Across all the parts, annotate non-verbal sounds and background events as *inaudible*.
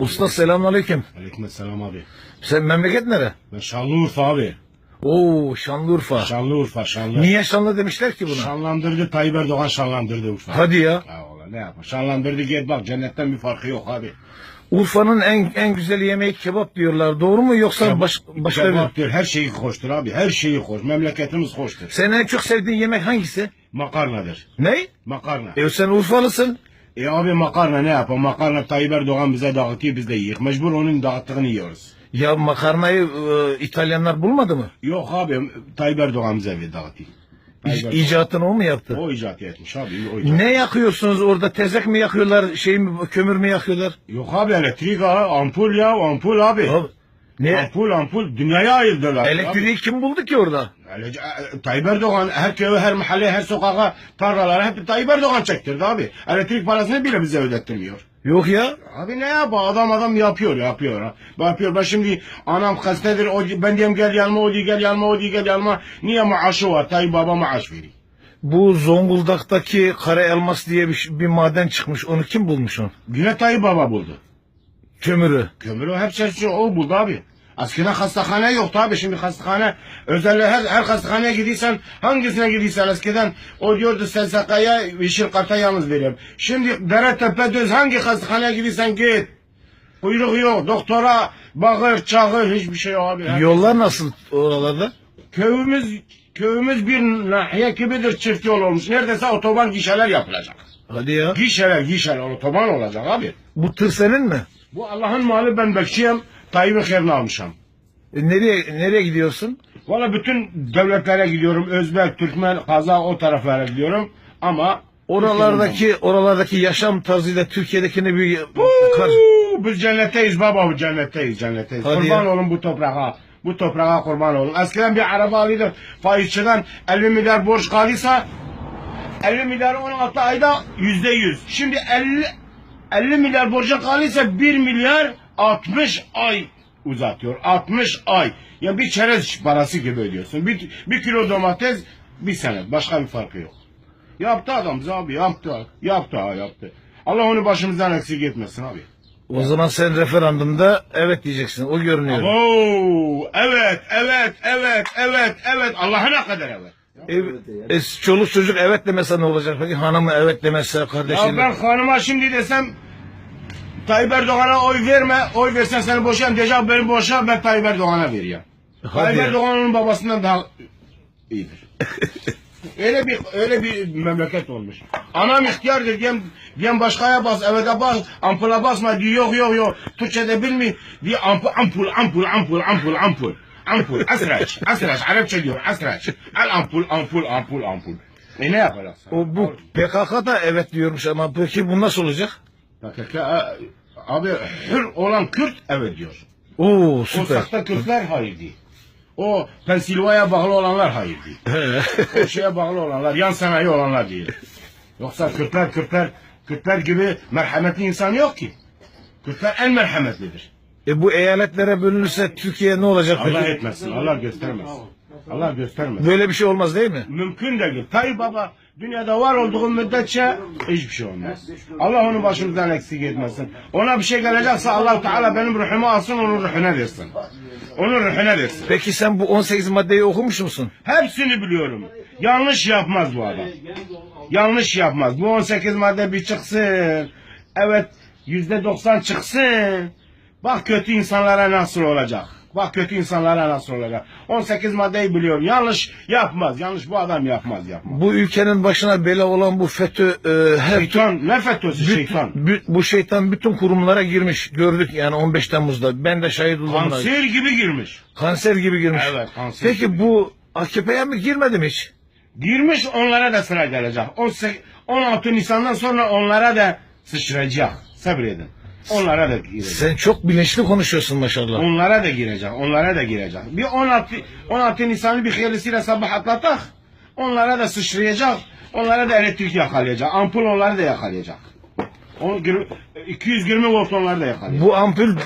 Usta selamünaleyküm. Aleykümselam abi. Sen memleket nere? Ben Şanlıurfa abi. Oo Şanlıurfa. Şanlıurfa Şanlı. Niye Şanlı demişler ki buna? Şanlandırdı Tayyip Erdoğan şanlandırdı Urfa. Hadi ya. Ha ola ne yapar? Şanlandırdı git bak cennetten bir farkı yok abi. Urfa'nın en en güzel yemeği kebap diyorlar. Doğru mu yoksa baş, başka bir... Kebap diyor, her şeyi hoştur abi. Her şeyi hoş. Memleketimiz hoştur. Senin en çok sevdiğin yemek hangisi? Makarnadır. Ne? Makarna. E sen Urfalısın. E abi makarna ne yapar? Makarna Tayyip Erdoğan bize dağıtıyor biz de yiyoruz. Mecbur onun dağıttığını yiyoruz. Ya makarnayı e, İtalyanlar bulmadı mı? Yok abi Tayyip Erdoğan bize dağıtıyor. Tayyip Erdoğan. icatını o mu yaptı? O icat etmiş abi. O icat. Ne yakıyorsunuz orada? Tezek mi yakıyorlar? Şey mi kömür mü yakıyorlar? Yok abi elektrik ha, ampul ya ampul abi. Abi, ne? Ampul ampul dünyaya ayırdılar. Elektriği kim buldu ki orada? Ele- e, Tayyip Erdoğan her köye, her mahalle, her sokağa, tarlalara hep Tayyip Erdoğan çektirdi abi. Elektrik parasını bile bize ödettirmiyor. Yok ya. Abi ne yap adam adam yapıyor yapıyor ha. Yapıyor ben şimdi anam hastadır o, ben diyeyim gel yanıma o diye gel yanıma o diye gel yanıma. Niye maaşı var Tayyip baba maaş veriyor. Bu Zonguldak'taki kara elmas diye bir, bir maden çıkmış. Onu kim bulmuş onu? Yine Tayyip baba buldu. Kömürü. Kömürü hep şey o buldu abi. Eskiden hastahane yoktu abi şimdi hastahane özel her, her hastaneye gidiyorsan hangisine gidiyorsan eskiden o diyordu SSK'ya yeşil karta yalnız veriyorum. Şimdi dere tepe düz hangi hastaneye gidiyorsan git. Kuyruk yok doktora bağır çağır hiçbir şey yok abi. Yollar nasıl oralarda? Köyümüz köyümüz bir nahiye gibidir çift yol olmuş. Neredeyse otoban gişeler yapılacak. Hadi ya. Gişeler gişeler otoban olacak abi. Bu tır senin mi? Bu Allah'ın malı ben bekçiyim. Tayyip'in hayrını almışım. E, nereye nereye gidiyorsun? Valla bütün devletlere gidiyorum. Özbek, Türkmen, Kazak o taraflara gidiyorum. Ama Oralardaki oralardaki yaşam tarzıyla Türkiye'dekini bir kar. Biz cennetteyiz baba, cennetteyiz, cennetteyiz. Hadi kurban ya. olun bu toprağa. Bu toprağa kurban olun. Eskiden bir araba alıyorduk. Faizçiden 50 milyar borç kalıysa 50 milyar 16 ayda yüzde yüz. Şimdi 50 50 milyar borca kalıysa 1 milyar 60 ay uzatıyor. 60 ay. Ya bir çerez parası gibi ödüyorsun. Bir, bir kilo domates bir sene. Başka bir farkı yok. Yaptı adam abi yaptı. Yaptı ha yaptı. Allah onu başımızdan eksik etmesin abi. O zaman sen referandumda evet diyeceksin. O görünüyor. Oo, evet, evet, evet, evet, evet. Allah'ına kadar evet. E, e, çoluk çocuk evet demese ne olacak peki? Hanımı evet demezse Ya kardeşin. ben hanıma şimdi desem Tayyip Erdoğan'a oy verme, oy versen seni boşayım diyecek beni boşa ben Tayyip Erdoğan'a vereyim. Tayyip ya. Erdoğan onun babasından daha iyidir. *laughs* öyle bir öyle bir memleket olmuş. Anam ihtiyardır diyen, diyen başkaya bas, evde bas, ampula basma diyor yok yok yok. Türkçe'de bilmiyor. Diye ampul, ampul, ampul, ampul, ampul, ampul. Ampul, asraç, asraç, Arapça diyor, asraç. Al ampul, ampul, ampul, ampul. E ne yapacaksın? O bu PKK da evet diyormuş ama peki bu nasıl olacak? PKK, abi hür olan Kürt evet diyor. Oo süper. sahte Kürtler hayır değil. O Pensilvanya bağlı olanlar hayır değil. o şeye bağlı olanlar, yan sanayi olanlar değil. Yoksa Kürtler, Kürtler, Kürtler gibi merhametli insan yok ki. Kürtler en merhametlidir. e bu eyaletlere bölünürse Türkiye ne olacak Allah peki? etmesin, Allah göstermesin. Allah göstermesin. Böyle bir şey olmaz değil mi? Mümkün değil. Tayyip Baba dünyada var olduğu müddetçe hiçbir şey olmaz. Allah onu başımızdan eksik etmesin. Ona bir şey gelecekse allah Teala benim ruhumu alsın onun ruhuna versin. Onun ruhuna versin. Peki sen bu 18 maddeyi okumuş musun? Hepsini biliyorum. Yanlış yapmaz bu adam. Yanlış yapmaz. Bu 18 madde bir çıksın. Evet yüzde 90 çıksın. Bak kötü insanlara nasıl olacak. Bak kötü insanlara nasıl olacak. 18 maddeyi biliyorum. Yanlış yapmaz. Yanlış bu adam yapmaz yapmaz. Bu ülkenin başına bela olan bu FETÖ e, her Şeytan ne FETÖ'sü Büt- şeytan. bü- bu şeytan bütün kurumlara girmiş. Gördük yani 15 Temmuz'da. Ben de şahit oldum. Kanser gibi girmiş. Kanser gibi girmiş. Evet, kanser Peki gibi. bu AKP'ye mi girmedi mi hiç? Girmiş onlara da sıra gelecek. 18 16 Nisan'dan sonra onlara da sıçrayacak. Sabredin. Onlara da girecek. Sen çok bilinçli konuşuyorsun maşallah. Onlara da girecek. Onlara da girecek. Bir 16 16 Nisan'ı bir hayırlısıyla sabah atlatak. Onlara da sıçrayacak. Onlara da elektrik yakalayacak. Ampul onları da yakalayacak. O, gir- 220 volt onları da yakalayacak. Bu ampul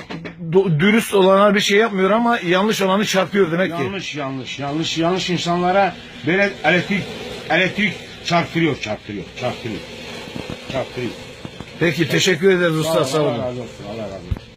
dürüst olana bir şey yapmıyor ama yanlış olanı çarpıyor demek ki. Yanlış yanlış yanlış yanlış insanlara böyle elektrik elektrik çarptırıyor çarptırıyor çarptırıyor çarptırıyor. Peki teşekkür ederiz usta sağ olun. Allah razı olsun Allah razı olsun.